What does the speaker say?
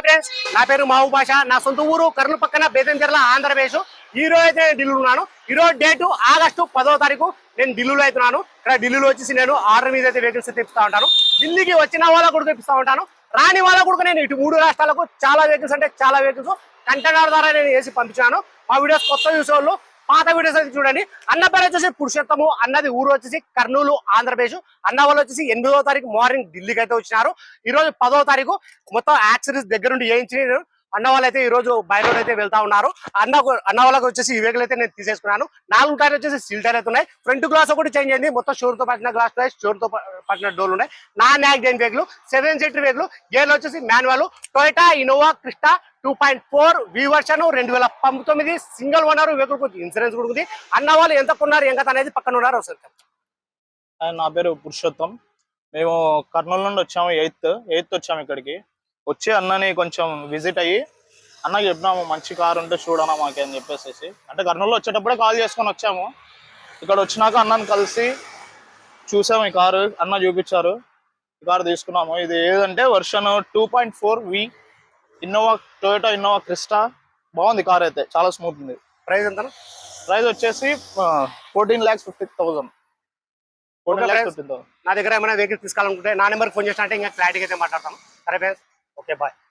Hi friends నా పేరు మహబూబ్ బాషా నా సొంత ఊరు కర్నూలు పక్కన బేతంచెర్ల ఆంధ్రప్రదేశ్. ఈ రోజు అయితే నేను ఢిల్లీలో ఉన్నాను. ఈ రోజు డేటు ఆగస్టు పదో తారీఖు నేను ఢిల్లీలో అవుతున్నాను ఇక్కడ ఢిల్లీలో వచ్చేసి నేను ఆర్డర్ మీద అయితే వెహికల్స్ తెప్పిస్తా ఉంటాను. ఢిల్లీకి వచ్చిన వాళ్ళకు కూడా తెప్పిస్తా ఉంటాను. రాని వాళ్ళకు కూడా నేను ఇటు మూడు రాష్ట్రాలకు చాలా వెహికల్స్ అంటే చాలా వెహికల్స్ కంటైనర్ ద్వారా నేను వేసి పంపించాను. మా వీడియోస్ కొత్త చూసేవాళ్ళు పాత వీడియోస్ అయితే చూడండి. అన్న పేరు వచ్చేసి పురుషోత్తము అన్నది ఊరు వచ్చేసి కర్నూలు ఆంధ్రప్రదేశ్. అన్న వాళ్ళు వచ్చేసి ఎనిమిదో తారీఖు మార్నింగ్ ఢిల్లీకి అయితే వచ్చినారు. ఈ రోజు పదో తారీఖు. మొత్తం యాక్సిడెంట్స్ దగ్గర నుండి వేయించి అన్న వాళ్ళు అయితే ఈ రోజు బై రోడ్ అయితే వెళ్తా ఉన్నారు. అన్న అన్న వాళ్ళకి వచ్చేసి ఈ వెహికల్ అయితే నేను తీసేసుకున్నాను. నాలుగు టైర్ వచ్చేసి సిల్ టైర్ అయితే ఉన్నాయి. ఫ్రంట్ గ్లాస్ ఒకటి చేంజ్ అయింది. మొత్తం షోర్తో పట్టిన గ్లాస్ టైర్ షోర్తో పట్టిన డోర్లు ఉన్నాయి. Non accident vehicle seven seater vehicle గేర్లు వచ్చేసి manual Toyota Innova Crysta two point four V version రెండు వేల పంతొమ్మిది సింగిల్ ఓనర్ వెహికల్ ఇన్సూరెన్స్ కూడా ఉంది. అన్న వాళ్ళు ఎంత కొన్నారు ఎంత అనేది పక్కన ఉన్నారు. ఒకసారి నా పేరు పురుషోత్తం. మేము కర్నూలు నుండి వచ్చాము ఎయిత్ ఎయిత్ వచ్చాము ఇక్కడికి. వచ్చి అన్నని కొంచెం విజిట్ అయ్యి అన్నకి చెప్పినాము మంచి కార్ ఉంటే చూడనా మాకే అని చెప్పేసి అంటే కర్నూలు వచ్చేటప్పుడే కాల్ చేసుకొని వచ్చాము. ఇక్కడ వచ్చినాక అన్నని కలిసి చూసాము ఈ కారు అన్న చూపించారు. ఈ కారు తీసుకున్నాము. ఇది ఏదంటే version two point four V Innova Toyota Innova Crysta బాగుంది కార్ అయితే చాలా స్మూత్ ఉంది. ప్రైస్ ఎంత ప్రైస్ వచ్చేసి fourteen lakhs fifty thousand fourteen lakhs thousand నా దగ్గర ఏమైనా వెహికల్ తీసుకోవాలనుకుంటే నా నెంబర్ ఫోన్ చేసినట్టే ఇంకా క్లారిటీగా అయితే మాట్లాడతాను సరే ఫ్రెండ్స్ Okay, bye.